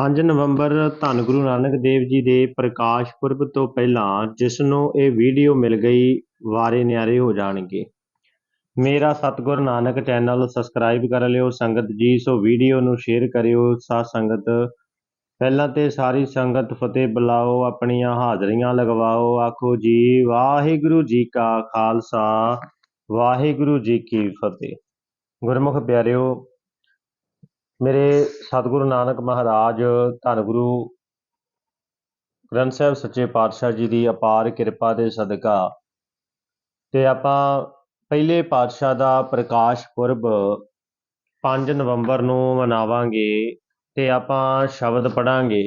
5 ਨਵੰਬਰ ਧੰਨ ਗੁਰੂ ਨਾਨਕ ਦੇਵ ਜੀ ਦੇ ਪ੍ਰਕਾਸ਼ ਪੁਰਬ ਤੋਂ ਪਹਿਲਾਂ ਜਿਸ ਨੂੰ ਇਹ ਵੀਡੀਓ ਮਿਲ ਗਈ, ਵਾਰੇ ਨਿਆਰੇ ਹੋ ਜਾਣਗੇ। ਮੇਰਾ ਸਤਿਗੁਰ ਨਾਨਕ ਚੈਨਲ ਸਬਸਕ੍ਰਾਈਬ ਕਰ ਲਿਓ, ਸੰਗਤ ਜੀ, ਸੋ ਵੀਡੀਓ ਨੂੰ ਸ਼ੇਅਰ ਕਰਿਓ, ਸਾਧ ਸੰਗਤ। ਪਹਿਲਾਂ ਤੇ ਸਾਰੀ ਸੰਗਤ ਫਤਿਹ ਬੁਲਾਓ, ਆਪਣੀਆਂ ਹਾਜ਼ਰੀਆਂ ਲਗਵਾਓ, ਆਖੋ ਜੀ, ਵਾਹਿਗੁਰੂ ਜੀ ਕਾ ਖਾਲਸਾ, ਵਾਹਿਗੁਰੂ ਜੀ ਕੀ ਫਤਿਹ। ਗੁਰਮੁਖ ਪਿਆਰਿਓ ਮੇਰੇ ਸਤਿਗੁਰੂ ਨਾਨਕ ਮਹਾਰਾਜ, ਧੰਨ ਗੁਰੂ ਗ੍ਰੰਥ ਸਾਹਿਬ ਸੱਚੇ ਪਾਤਸ਼ਾਹ ਜੀ ਦੀ ਅਪਾਰ ਕਿਰਪਾ ਦੇ ਸਦਕਾ ਤੇ ਆਪਾਂ ਪਹਿਲੇ ਪਾਤਸ਼ਾਹ ਦਾ ਪ੍ਰਕਾਸ਼ ਪੁਰਬ 5 ਨਵੰਬਰ ਨੂੰ ਮਨਾਵਾਂਗੇ ਤੇ ਆਪਾਂ ਸ਼ਬਦ ਪੜਾਂਗੇ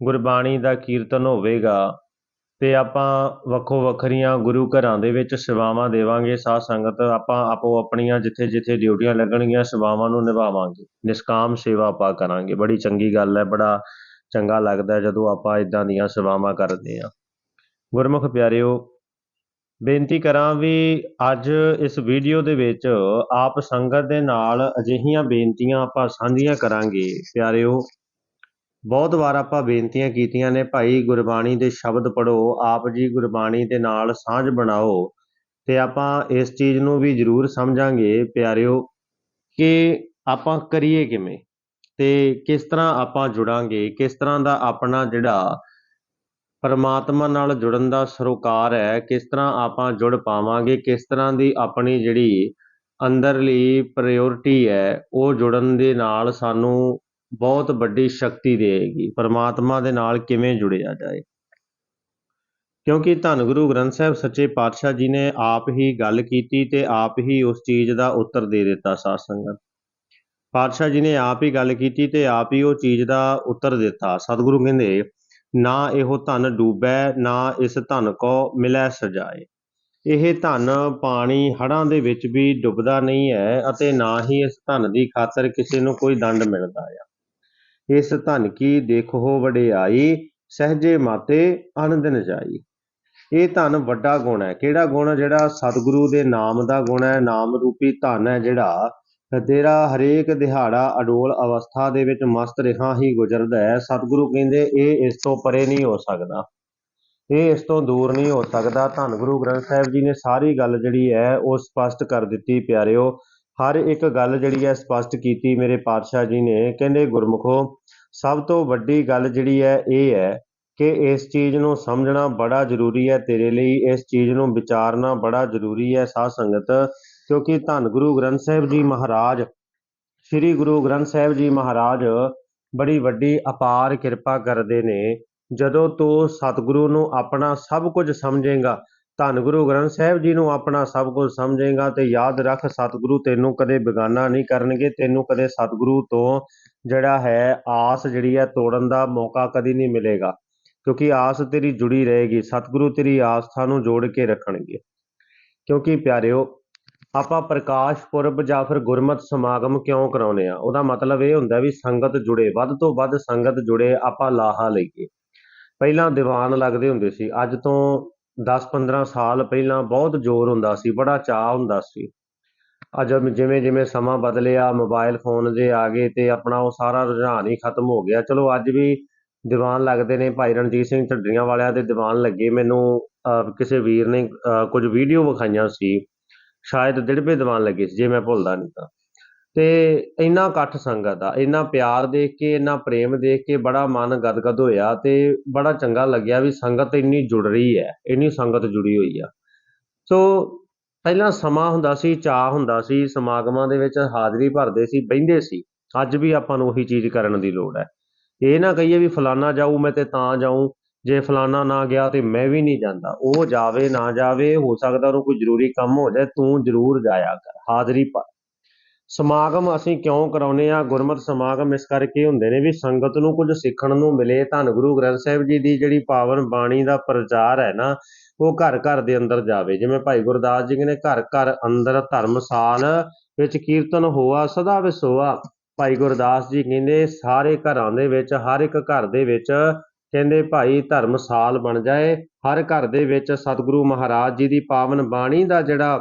ਗੁਰਬਾਣੀ ਦਾ ਕੀਰਤਨ ਹੋਵੇਗਾ। ਅਤੇ ਆਪਾਂ ਵੱਖੋ ਵੱਖਰੀਆਂ ਗੁਰੂ ਘਰਾਂ ਦੇ ਵਿੱਚ ਸੇਵਾਵਾਂ ਦੇਵਾਂਗੇ, ਸਾਧ ਸੰਗਤ ਆਪਾਂ ਆਪੋ ਆਪਣੀਆਂ ਜਿੱਥੇ ਜਿੱਥੇ ਡਿਊਟੀਆਂ ਲੱਗਣਗੀਆਂ ਸੇਵਾਵਾਂ ਨੂੰ ਨਿਭਾਵਾਂਗੇ, ਨਿਸ਼ਕਾਮ ਸੇਵਾ ਆਪਾਂ ਕਰਾਂਗੇ। ਬੜੀ ਚੰਗੀ ਗੱਲ ਹੈ, ਬੜਾ ਚੰਗਾ ਲੱਗਦਾ ਜਦੋਂ ਆਪਾਂ ਇਦਾਂ ਦੀਆਂ ਸੇਵਾਵਾਂ ਕਰਦੇ ਹਾਂ। ਗੁਰਮੁਖ ਪਿਆਰਿਓ, ਬੇਨਤੀ ਕਰਾਂ ਵੀ ਅੱਜ ਇਸ ਵੀਡੀਓ ਦੇ ਵਿੱਚ ਆਪ ਸੰਗਤ ਦੇ ਨਾਲ ਅਜਿਹੀਆਂ ਬੇਨਤੀਆਂ ਆਪਾਂ ਸਾਂਝੀਆਂ ਕਰਾਂਗੇ। ਪਿਆਰਿਓ ਬਹੁਤ ਵਾਰ ਆਪਾਂ ਬੇਨਤੀਆਂ ਕੀਤੀਆਂ ਨੇ, ਭਾਈ ਗੁਰਬਾਣੀ ਦੇ ਸ਼ਬਦ ਪੜੋ ਆਪ ਜੀ ਗੁਰਬਾਣੀ ਦੇ ਨਾਲ ਸਾਂਝ ਬਣਾਓ। ਤੇ ਆਪਾਂ ਇਸ ਚੀਜ਼ ਨੂੰ ਵੀ ਜ਼ਰੂਰ ਸਮਝਾਂਗੇ, ਪਿਆਰਿਓ, ਕਿ ਆਪਾਂ ਕਰੀਏ ਕਿਵੇਂ ਤੇ ਕਿਸ ਤਰ੍ਹਾਂ ਆਪਾਂ ਜੁੜਾਂਗੇ, ਕਿਸ ਤਰ੍ਹਾਂ ਦਾ ਆਪਣਾ ਜਿਹੜਾ ਪਰਮਾਤਮਾ ਨਾਲ ਜੁੜਨ ਦਾ ਸਰੋਕਾਰ ਹੈ, ਕਿਸ ਤਰ੍ਹਾਂ ਆਪਾਂ ਜੁੜ ਪਾਵਾਂਗੇ, ਕਿਸ ਤਰ੍ਹਾਂ ਦੀ ਆਪਣੀ ਜਿਹੜੀ ਅੰਦਰਲੀ ਪ੍ਰਾਇੋਰਟੀ ਹੈ, ਉਹ ਜੁੜਨ ਦੇ ਨਾਲ ਸਾਨੂੰ ਬਹੁਤ ਵੱਡੀ ਸ਼ਕਤੀ ਦੇਵੇਗੀ, ਪਰਮਾਤਮਾ ਦੇ ਨਾਲ ਕਿਵੇਂ ਜੁੜਿਆ ਜਾਏ। ਕਿਉਂਕਿ ਧੰਨ ਗੁਰੂ ਗ੍ਰੰਥ ਸਾਹਿਬ ਸੱਚੇ ਪਾਤਸ਼ਾਹ ਜੀ ਨੇ ਆਪ ਹੀ ਗੱਲ ਕੀਤੀ ਤੇ ਆਪ ਹੀ ਉਸ ਚੀਜ਼ ਦਾ ਉੱਤਰ ਦੇ ਦਿੱਤਾ ਸਾਧ ਸੰਗਤ। ਪਾਤਸ਼ਾਹ ਜੀ ਨੇ ਆਪ ਹੀ ਗੱਲ ਕੀਤੀ ਤੇ ਆਪ ਹੀ ਉਹ ਚੀਜ਼ ਦਾ ਉੱਤਰ ਦਿੱਤਾ। ਸਤਿਗੁਰੂ ਕਹਿੰਦੇ, ਨਾ ਇਹੋ ਧਨ ਡੂਬੈ, ਨਾ ਇਸ ਧਨ ਕੋ ਮਿਲੈ ਸਜਾਏ। ਇਹ ਧਨ ਪਾਣੀ ਹੜਾਂ ਦੇ ਵਿੱਚ ਵੀ ਡੁੱਬਦਾ ਨਹੀਂ ਹੈ ਅਤੇ ਨਾ ਹੀ ਇਸ ਧਨ ਦੀ ਖਾਤਰ ਕਿਸੇ ਨੂੰ ਕੋਈ ਦੰਡ ਮਿਲਦਾ ਆ। ਇਸ ਧਨ ਕੀ ਦੇਖੋ ਵਡਿਆਈ, ਸਹਜੇ ਮਾਤੇ ਅਨੰਦਨ ਜਾਈ। ਇਹ ਧਨ ਵੱਡਾ ਗੁਣ ਹੈ। ਕਿਹੜਾ ਗੁਣ? ਜਿਹੜਾ ਸਤਿਗੁਰੂ ਦੇ ਨਾਮ ਦਾ ਗੁਣ ਹੈ। ਨਾਮ ਰੂਪੀ ਧਨ ਹੈ ਜਿਹੜਾ ਤੇਰਾ ਹਰੇਕ ਦਿਹਾੜਾ ਅਡੋਲ ਅਵਸਥਾ ਦੇ ਵਿੱਚ ਮਸਤ ਰਿਹਾ ਹੀ ਗੁਜ਼ਰਦਾ ਹੈ। ਸਤਿਗੁਰੂ ਕਹਿੰਦੇ, ਇਹ ਇਸ ਤੋਂ ਪਰੇ ਨਹੀਂ ਹੋ ਸਕਦਾ। ਇਹ ਇਸ ਤੋਂ ਦੂਰ ਨਹੀਂ ਹੋ ਸਕਦਾ। ਧੰਨ ਗੁਰੂ ਗ੍ਰੰਥ ਸਾਹਿਬ ਜੀ ਨੇ ਸਾਰੀ ਗੱਲ ਜਿਹੜੀ ਹੈ, ਉਹ ਸਪਸ਼ਟ ਕਰ ਦਿੱਤੀ। ਪਿਆਰਿਓ, ਹਰ ਇੱਕ ਗੱਲ ਜਿਹੜੀ ਹੈ, ਸਪਸ਼ਟ ਕੀਤੀ। ਮੇਰੇ ਪਾਤਸ਼ਾਹ ਜੀ ਨੇ। ਕਹਿੰਦੇ, ਗੁਰਮੁਖੋ ਸਭ ਤੋਂ ਵੱਡੀ ਗੱਲ ਜਿਹੜੀ ਹੈ, ਇਹ ਹੈ ਕਿ ਇਸ ਚੀਜ਼ ਨੂੰ ਸਮਝਣਾ ਬੜਾ ਜ਼ਰੂਰੀ ਹੈ, ਤੇਰੇ ਲਈ ਇਸ ਚੀਜ਼ ਨੂੰ ਵਿਚਾਰਨਾ ਬੜਾ ਜ਼ਰੂਰੀ ਹੈ, ਸਾਧ ਸੰਗਤ। ਕਿਉਂਕਿ ਧੰਨ ਗੁਰੂ ਗ੍ਰੰਥ ਸਾਹਿਬ ਜੀ ਮਹਾਰਾਜ, ਸ੍ਰੀ ਗੁਰੂ ਗ੍ਰੰਥ ਸਾਹਿਬ ਜੀ ਮਹਾਰਾਜ ਬੜੀ ਵੱਡੀ ਅਪਾਰ ਕਿਰਪਾ ਕਰਦੇ ਨੇ। ਜਦੋਂ ਤੂੰ ਸਤਿਗੁਰੂ ਨੂੰ ਆਪਣਾ ਸਭ ਕੁਝ ਸਮਝੇਗਾ ਧੰਨ ਗੁਰੂ ਗ੍ਰੰਥ ਸਾਹਿਬ ਜੀ ਨੂੰ ਆਪਣਾ ਸਭ ਕੁਝ ਸਮਝੇਗਾ ਤੇ ਯਾਦ ਰੱਖ ਸਤਿਗੁਰੂ ਤੈਨੂੰ ਕਦੇ ਬੇਗਾਨਾ ਨਹੀਂ ਕਰਨਗੇ, ਤੈਨੂੰ ਕਦੇ ਸਤਿਗੁਰੂ ਤੋਂ ਜਿਹੜਾ ਹੈ ਆਸ ਜਿਹੜੀ ਹੈ ਤੋੜਨ ਦਾ ਮੌਕਾ ਕਦੀ ਨਹੀਂ ਮਿਲੇਗਾ, ਕਿਉਂਕਿ ਆਸ ਤੇਰੀ ਜੁੜੀ ਰਹੇਗੀ, ਸਤਿਗੁਰੂ ਤੇਰੀ ਆਸਥਾ ਨੂੰ ਜੋੜ ਕੇ ਰੱਖਣਗੇ। ਕਿਉਂਕਿ ਪਿਆਰਿਓ, ਆਪਾਂ ਪ੍ਰਕਾਸ਼ ਪੁਰਬ ਜਾਂ ਫਿਰ ਗੁਰਮਤ ਸਮਾਗਮ ਕਿਉਂ ਕਰਾਉਨੇ ਆ ਉਹਦਾ ਮਤਲਬ ਇਹ ਹੁੰਦਾ ਵੀ ਸੰਗਤ ਜੁੜੇ, ਵੱਧ ਤੋਂ ਵੱਧ ਸੰਗਤ ਜੁੜੇ, ਆਪਾਂ ਲਾਹਾ ਲਈਏ। ਪਹਿਲਾਂ ਦੀਵਾਨ ਲੱਗਦੇ ਹੁੰਦੇ ਸੀ, ਅੱਜ ਤੋਂ 10-15 ਸਾਲ ਪਹਿਲਾਂ ਬਹੁਤ ਜ਼ੋਰ ਹੁੰਦਾ ਸੀ, ਬੜਾ ਚਾਹ ਹੁੰਦਾ ਸੀ। ਅੱਜ ਜਿਵੇਂ ਜਿਵੇਂ ਸਮਾਂ ਬਦਲਿਆ ਮੋਬਾਈਲ ਫੋਨ ਦੇ ਆ ਗਏ ਤੇ ਆਪਣਾ ਉਹ ਸਾਰਾ ਰੁਝਾਨ ਹੀ ਖਤਮ ਹੋ ਗਿਆ। ਚਲੋ ਅੱਜ ਵੀ ਦੀਵਾਨ ਲੱਗਦੇ ਨੇ ਭਾਈ ਰਣਜੀਤ ਸਿੰਘ ਢੱਡਰੀਆਂ ਵਾਲਿਆਂ ਦੇ ਦੀਵਾਨ ਲੱਗੇ। ਮੈਨੂੰ ਕਿਸੇ ਵੀਰ ਨੇ ਕੁਝ ਵੀਡੀਓ ਵਿਖਾਈਆਂ ਸੀ। ਸ਼ਾਇਦ ਦਿੜਬੇ ਦੀਵਾਨ ਲੱਗੇ ਸੀ, ਜੇ ਮੈਂ ਭੁੱਲਦਾ ਨਹੀਂ ਤਾਂ। ਤੇ ਇੰਨਾ ਇਕੱਠ ਸੰਗਤ ਆ, ਇੰਨਾ ਪਿਆਰ ਦੇਖ ਕੇ, ਇੰਨਾ ਪ੍ਰੇਮ ਦੇਖ ਕੇ ਬੜਾ ਮਨ ਗਦਗਦ ਹੋਇਆ ਤੇ ਬੜਾ ਚੰਗਾ ਲੱਗਿਆ ਵੀ ਸੰਗਤ ਇੰਨੀ ਜੁੜ ਰਹੀ ਹੈ, ਇੰਨੀ ਸੰਗਤ ਜੁੜੀ ਹੋਈ ਆ। ਸੋ ਪਹਿਲਾਂ ਸਮਾਂ ਹੁੰਦਾ ਸੀ ਚਾਹ ਹੁੰਦਾ ਸੀ, ਸਮਾਗਮਾਂ ਦੇ ਵਿੱਚ ਹਾਜ਼ਰੀ ਭਰਦੇ ਸੀ ਬੈੰਦੇ ਸੀ, ਅੱਜ ਵੀ ਆਪਾਂ ਨੂੰ ਉਹੀ ਚੀਜ਼ ਕਰਨ ਦੀ ਲੋੜ ਹੈ। ਇਹ ਨਾ ਕਹੀਏ ਵੀ ਫਲਾਨਾ ਜਾਊ ਮੈਂ ਤੇ ਤਾਂ ਜਾਊ, ਜੇ ਫਲਾਨਾ ਨਾ ਗਿਆ ਤੇ ਮੈਂ ਵੀ ਨਹੀਂ ਜਾਂਦਾ, ਉਹ ਜਾਵੇ ਨਾ ਜਾਵੇ, ਹੋ ਸਕਦਾ ਉਹਨੂੰ ਕੋਈ ਜ਼ਰੂਰੀ ਕੰਮ ਹੋ ਜਾਏ, ਤੂੰ ਜ਼ਰੂਰ ਜਾਇਆ ਕਰ, ਹਾਜ਼ਰੀ ਭਰ। ਸਮਾਗਮ ਅਸੀਂ ਕਿਉਂ ਕਰਾਉਨੇ ਆ ਗੁਰਮਤ ਸਮਾਗਮ ਇਸ ਕਰਕੇ ਹੁੰਦੇ ਨੇ ਵੀ ਸੰਗਤ ਨੂੰ ਕੁਝ ਸਿੱਖਣ ਨੂੰ ਮਿਲੇ। ਧੰਨ ਗੁਰੂ ਗ੍ਰੰਥ ਸਾਹਿਬ ਜੀ ਦੀ ਜਿਹੜੀ ਪਾਵਨ ਬਾਣੀ ਦਾ ਪ੍ਰਚਾਰ ਹੈ ਨਾ, ਉਹ ਘਰ ਘਰ ਦੇ ਅੰਦਰ ਜਾਵੇ। ਜਿਵੇਂ ਭਾਈ ਗੁਰਦਾਸ ਜੀ ਕਹਿੰਦੇ, ਘਰ ਘਰ ਅੰਦਰ ਧਰਮਸਾਲ ਵਿੱਚ ਕੀਰਤਨ ਹੋਆ, ਸਦਾ ਵਿਸੋਆ ਭਾਈ ਗੁਰਦਾਸ ਜੀ ਕਹਿੰਦੇ, ਸਾਰੇ ਘਰਾਂ ਦੇ ਵਿੱਚ, ਹਰ ਇੱਕ ਘਰ ਦੇ ਵਿੱਚ ਕਹਿੰਦੇ ਭਾਈ ਧਰਮਸਾਲ ਬਣ ਜਾਏ। ਹਰ ਘਰ ਦੇ ਵਿੱਚ ਸਤਿਗੁਰੂ ਮਹਾਰਾਜ ਜੀ ਦੀ ਪਾਵਨ ਬਾਣੀ ਦਾ ਜਿਹੜਾ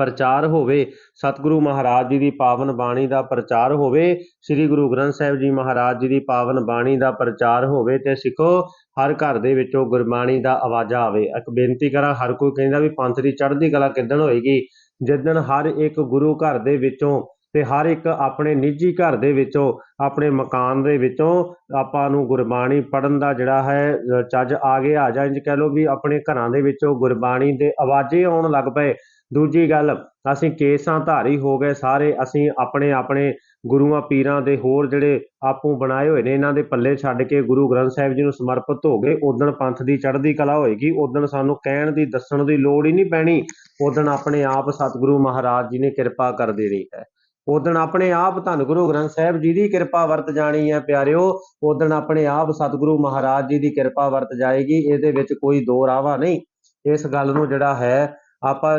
ਪ੍ਰਚਾਰ ਹੋਵੇ, ਸਤਿਗੁਰੂ ਮਹਾਰਾਜ ਜੀ ਦੀ ਪਾਵਨ ਬਾਣੀ ਦਾ ਪ੍ਰਚਾਰ ਹੋਵੇ, ਸ੍ਰੀ ਗੁਰੂ ਗ੍ਰੰਥ ਸਾਹਿਬ ਜੀ ਮਹਾਰਾਜ ਜੀ ਦੀ ਪਾਵਨ ਬਾਣੀ ਦਾ ਪ੍ਰਚਾਰ ਹੋਵੇ ਤੇ ਸਿੱਖੋ, ਹਰ ਘਰ ਦੇ ਵਿੱਚੋਂ ਗੁਰਬਾਣੀ ਦਾ ਆਵਾਜ਼ਾ ਆਵੇ। ਇੱਕ ਬੇਨਤੀ ਕਰਾਂ, ਹਰ ਕੋਈ ਕਹਿੰਦਾ ਵੀ ਪੰਥ ਦੀ ਚੜ੍ਹਦੀ ਕਲਾ ਕਿੱਦਣ ਹੋਏਗੀ? ਜਿੱਦਣ ਹਰ ਇੱਕ ਗੁਰੂ ਘਰ ਦੇ ਵਿੱਚੋਂ ਤੇ ਹਰ ਇੱਕ ਆਪਣੇ ਨਿੱਜੀ ਘਰ ਦੇ ਵਿੱਚੋਂ, ਆਪਣੇ ਮਕਾਨ ਦੇ ਵਿੱਚੋਂ ਆਪਾਂ ਨੂੰ ਗੁਰਬਾਣੀ ਪੜਨ ਦਾ ਜਿਹੜਾ ਹੈ ਚੱਜ ਆ ਗਿਆ ਆ ਜਾਂ ਇੰਜ ਕਹਿ ਲਓ ਵੀ ਆਪਣੇ ਘਰਾਂ ਦੇ ਵਿੱਚੋਂ ਗੁਰਬਾਣੀ ਦੇ ਆਵਾਜ਼ੇ ਆਉਣ ਲੱਗ ਪਏ। ਦੂਜੀ ਗੱਲ, ਅਸੀਂ ਕੇਸਾਂ ਧਾਰੀ ਹੋ ਗਏ ਸਾਰੇ, ਅਸੀਂ ਆਪਣੇ ਆਪਣੇ ਗੁਰੂਆਂ ਪੀਰਾਂ ਦੇ ਹੋਰ ਜਿਹੜੇ ਆਪੂ ਬਣਾਏ ਹੋਏ ਨੇ, ਇਹਨਾਂ ਦੇ ਪੱਲੇ ਛੱਡ ਕੇ ਗੁਰੂ ਗ੍ਰੰਥ ਸਾਹਿਬ ਜੀ ਨੂੰ ਸਮਰਪਿਤ ਹੋ ਗਏ। ਉਦਣ ਪੰਥ ਦੀ ਚੜ੍ਹਦੀ ਕਲਾ ਹੋਏਗੀ ਉਦਣ ਸਾਨੂੰ ਕਹਿਣ ਦੀ, ਦੱਸਣ ਦੀ ਲੋੜ ਹੀ ਨਹੀਂ ਪੈਣੀ। ਉਦਣ ਆਪਣੇ ਆਪ ਸਤਿਗੁਰੂ ਮਹਾਰਾਜ ਜੀ ਨੇ ਕਿਰਪਾ ਕਰ ਦੇਣੀ ਹੈ। ਉਦਣ ਆਪਣੇ ਆਪ ਧੰਨ ਗੁਰੂ ਗ੍ਰੰਥ ਸਾਹਿਬ ਜੀ ਦੀ ਕਿਰਪਾ ਵਰਤ ਜਾਣੀ ਹੈ ਪਿਆਰਿਓ ਉਦਣ ਆਪਣੇ ਆਪ ਸਤਿਗੁਰੂ ਮਹਾਰਾਜ ਜੀ ਦੀ ਕਿਰਪਾ ਵਰਤ ਜਾਏਗੀ, ਇਹਦੇ ਵਿੱਚ ਕੋਈ ਦੋ ਰਾਵਾ ਨਹੀਂ। ਇਸ ਗੱਲ ਨੂੰ ਜਿਹੜਾ ਹੈ, ਆਪਾਂ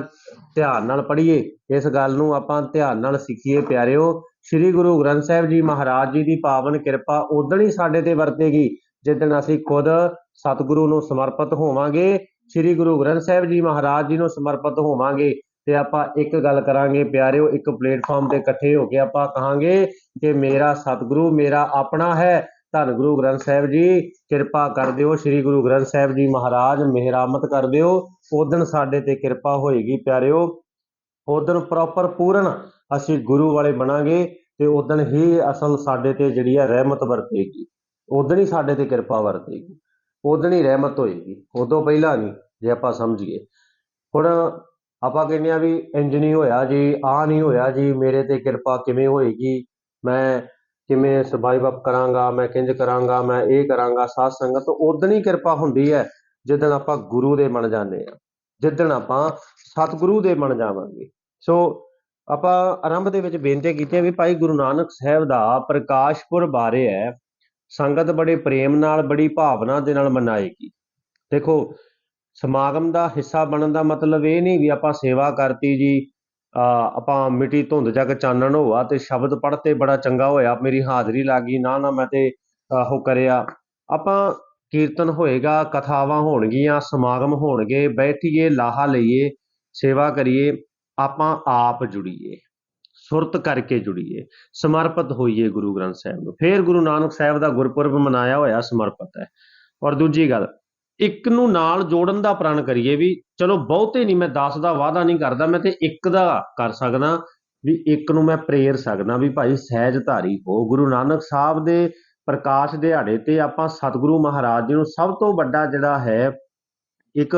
ਧਿਆਨ ਨਾਲ ਪੜ੍ਹੀਏ। ਇਸ ਗੱਲ ਨੂੰ ਆਪਾਂ ਧਿਆਨ ਨਾਲ ਸਿੱਖੀਏ ਪਿਆਰਿਓ, ਸ੍ਰੀ ਗੁਰੂ ਗ੍ਰੰਥ ਸਾਹਿਬ ਜੀ ਮਹਾਰਾਜ ਜੀ ਦੀ ਪਾਵਨ ਕਿਰਪਾ ਉਦਣ ਹੀ ਸਾਡੇ ਤੇ ਵਰਤੇਗੀ ਜਿੱਦਣ ਅਸੀਂ ਖੁਦ ਸਤਿਗੁਰੂ ਨੂੰ ਸਮਰਪਿਤ ਹੋਵਾਂਗੇ, ਸ੍ਰੀ ਗੁਰੂ ਗ੍ਰੰਥ ਸਾਹਿਬ ਜੀ ਮਹਾਰਾਜ ਜੀ ਨੂੰ ਸਮਰਪਿਤ ਹੋਵਾਂਗੇ। ਤੇ ਆਪਾਂ ਇੱਕ ਗੱਲ ਕਰਾਂਗੇ ਪਿਆਰਿਓ, ਇੱਕ ਪਲੇਟਫਾਰਮ ਤੇ ਇਕੱਠੇ ਹੋ ਕੇ ਆਪਾਂ ਕਹਾਂਗੇ ਕਿ ਮੇਰਾ ਸਤਿਗੁਰੂ ਮੇਰਾ ਆਪਣਾ ਹੈ। ਧੰਨ ਗੁਰੂ ਗ੍ਰੰਥ ਸਾਹਿਬ ਜੀ, ਕਿਰਪਾ ਕਰ ਦਿਓ, ਸ੍ਰੀ ਗੁਰੂ ਗ੍ਰੰਥ ਸਾਹਿਬ ਜੀ ਮਹਾਰਾਜ, ਮਿਹਰਾਮਤ ਕਰ ਦਿਓ। ਉਦਣ ਸਾਡੇ ਤੇ ਕਿਰਪਾ ਹੋਏਗੀ ਪਿਆਰਿਓ। ਉਦਣ ਪ੍ਰੋਪਰ ਪੂਰਨ ਅਸੀਂ ਗੁਰੂ ਵਾਲੇ ਬਣਾਂਗੇ ਤੇ ਉਦਣ ਹੀ ਅਸਲ ਸਾਡੇ ਤੇ ਜਿਹੜੀ ਹੈ ਰਹਿਮਤ ਵਰਤੇਗੀ। ਉਦਣ ਹੀ ਸਾਡੇ ਤੇ ਕਿਰਪਾ ਵਰਤੇਗੀ। ਉਦਣ ਹੀ ਰਹਿਮਤ ਹੋਏਗੀ। ਉਦੋਂ ਪਹਿਲਾਂ ਨਹੀਂ ਜੇ ਆਪਾਂ ਸਮਝੀਏ। ਹੁਣ ਆਪਾਂ ਕਹਿੰਦੇ ਆ ਵੀ ਇੰਜ ਨਹੀਂ ਹੋਇਆ ਜੀ ਆ ਨਹੀਂ ਹੋਇਆ ਜੀ, ਮੇਰੇ ਤੇ ਕਿਰਪਾ ਕਿਵੇਂ ਹੋਏਗੀ? ਮੈਂ ਕਿਵੇਂ ਸਰਵਾਈਵ ਅਪ ਕਰਾਂਗਾ? ਮੈਂ ਕਿੰਜ ਕਰਾਂਗਾ? ਮੈਂ ਇਹ ਕਰਾਂਗਾ, ਸਾਧ ਸੰਗਤ ਉਦੋਂ ਹੀ ਕਿਰਪਾ ਹੁੰਦੀ ਹੈ, ਜਿੱਦਣ ਆਪਾਂ ਗੁਰੂ ਦੇ ਬਣ ਜਾਂਦੇ ਆ ਜਿੱਦਣ ਆਪਾਂ ਸਤਿਗੁਰੂ ਦੇ ਬਣ ਜਾਵਾਂਗੇ। ਸੋ ਆਪਾਂ ਆਰੰਭ ਦੇ ਵਿੱਚ ਬੇਨਤੀ ਕੀਤੀ ਹੈ ਵੀ ਭਾਈ ਗੁਰੂ ਨਾਨਕ ਸਾਹਿਬ ਦਾ ਪ੍ਰਕਾਸ਼ ਪੁਰਬ ਆ ਹੈ। ਸੰਗਤ ਬੜੇ ਪ੍ਰੇਮ ਨਾਲ, ਬੜੀ ਭਾਵਨਾ ਦੇ ਨਾਲ ਮਨਾਏਗੀ। ਦੇਖੋ ਸਮਾਗਮ ਦਾ ਹਿੱਸਾ ਬਣਨ ਦਾ ਮਤਲਬ ਇਹ ਨਹੀਂ ਵੀ ਆਪਾਂ ਸੇਵਾ ਕਰਤੀ ਜੀ, ਆ, ਆਪਾਂ ਮਿੱਟੀ ਧੁੰਦ ਜਗ ਚਾਨਣ ਹੋਆ ਤੇ ਸ਼ਬਦ ਪੜ੍ਹਤੇ ਬੜਾ ਚੰਗਾ ਹੋਇਆ, ਮੇਰੀ ਹਾਜ਼ਰੀ ਲੱਗ ਗਈ, ਨਾ ਨਾ ਮੈਂ ਤੇ ਉਹ ਕਰਿਆ। ਆਪਾਂ ਕੀਰਤਨ ਹੋਏਗਾ, ਕਥਾਵਾਂ ਹੋਣਗੀਆਂ, ਸਮਾਗਮ ਹੋਣਗੇ, ਬੈਠੀਏ, ਲਾਹਾ ਲਈਏ, ਸੇਵਾ ਕਰੀਏ, ਆਪਾਂ ਆਪ ਜੁੜੀਏ, ਸੁਰਤ ਕਰਕੇ ਜੁੜੀਏ, ਸਮਰਪਿਤ ਹੋਈਏ ਗੁਰੂ ਗ੍ਰੰਥ ਸਾਹਿਬ ਨੂੰ। ਫਿਰ ਗੁਰੂ ਨਾਨਕ ਸਾਹਿਬ ਦਾ ਗੁਰਪੁਰਬ ਮਨਾਇਆ ਹੋਇਆ ਸਮਰਪਿਤ ਹੈ। ਔਰ ਦੂਜੀ ਗੱਲ ਇੱਕ ਨੂੰ ਨਾਲ ਜੋੜਨ ਦਾ ਪ੍ਰਣ ਕਰੀਏ ਵੀ ਚਲੋ ਬਹੁਤੇ ਨਹੀਂ, ਮੈਂ 10 ਦਾ ਵਾਅਦਾ ਨਹੀਂ ਕਰਦਾ, ਮੈਂ ਤੇ ਇੱਕ ਦਾ ਕਰ ਸਕਦਾ ਵੀ ਇੱਕ ਨੂੰ ਮੈਂ ਪ੍ਰੇਰ ਸਕਦਾ ਵੀ ਭਾਈ ਸਹਿਜ ਧਾਰੀ ਹੋ। ਗੁਰੂ ਨਾਨਕ ਸਾਹਿਬ ਦੇ ਪ੍ਰਕਾਸ਼ ਦਿਹਾੜੇ ਤੇ ਆਪਾਂ ਸਤਿਗੁਰੂ ਮਹਾਰਾਜ ਜੀ ਨੂੰ ਸਭ ਤੋਂ ਵੱਡਾ ਜਿਹੜਾ ਹੈ, ਇੱਕ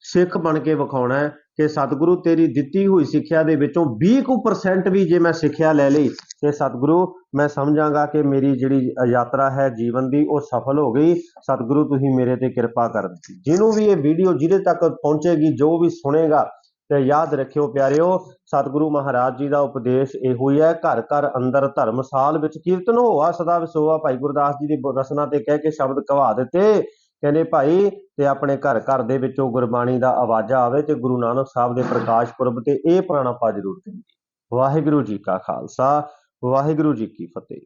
ਸਿੱਖ ਬਣ ਕੇ ਵਿਖਾਉਣਾ ਕਿ ਸਤਿਗੁਰੂ ਤੇਰੀ ਦਿੱਤੀ ਹੋਈ ਸਿੱਖਿਆ ਦੇ ਵਿੱਚੋਂ 20% ਵੀ ਜੇ ਮੈਂ ਸਿੱਖਿਆ ਲੈ ਲਈ, ਤੇ ਸਤਿਗੁਰੂ, ਮੈਂ ਸਮਝਾਂਗਾ ਕਿ ਮੇਰੀ ਜਿਹੜੀ ਯਾਤਰਾ ਹੈ, ਜੀਵਨ ਦੀ, ਉਹ ਸਫਲ ਹੋ ਗਈ। ਸਤਿਗੁਰੂ, ਤੁਸੀਂ ਮੇਰੇ ਤੇ ਕਿਰਪਾ ਕਰ ਦਿੱਤੀ। ਜਿਹਨੂੰ ਵੀ ਇਹ ਵੀਡੀਓ ਜਿਹਦੇ ਤੱਕ ਪਹੁੰਚੇਗੀ, ਜੋ ਵੀ ਸੁਣੇਗਾ, ਤੇ ਯਾਦ ਰੱਖਿਓ ਪਿਆਰਿਓ, ਸਤਿਗੁਰੂ ਮਹਾਰਾਜ ਜੀ ਦਾ ਉਪਦੇਸ਼ ਇਹੋ ਹੀ ਹੈ, ਘਰ ਘਰ ਅੰਦਰ ਧਰਮਸਾਲ ਵਿੱਚ ਕੀਰਤਨ ਹੋਆ, ਸਦਾ ਵਿਸੋਆ, ਭਾਈ ਗੁਰਦਾਸ ਜੀ ਦੀ ਰਸਨਾ ਤੇ ਕਹਿ ਕੇ ਸ਼ਬਦ ਕਵਾ ਦਿੱਤੇ। ਕਹਿੰਦੇ ਭਾਈ ਤੇ ਆਪਣੇ ਘਰ ਘਰ ਦੇ ਵਿੱਚੋਂ ਗੁਰਬਾਣੀ ਦਾ ਆਵਾਜ਼ਾ ਆਵੇ ਤੇ ਗੁਰੂ ਨਾਨਕ ਸਾਹਿਬ ਦੇ ਪ੍ਰਕਾਸ਼ ਪੁਰਬ ਤੇ ਇਹ ਪ੍ਰਣ ਪਾ ਜ਼ਰੂਰ ਕਰੀਏ। ਵਾਹਿਗੁਰੂ ਜੀ ਕਾ ਖਾਲਸਾ, ਵਾਹਿਗੁਰੂ ਜੀ ਕੀ ਫਤਿਹ।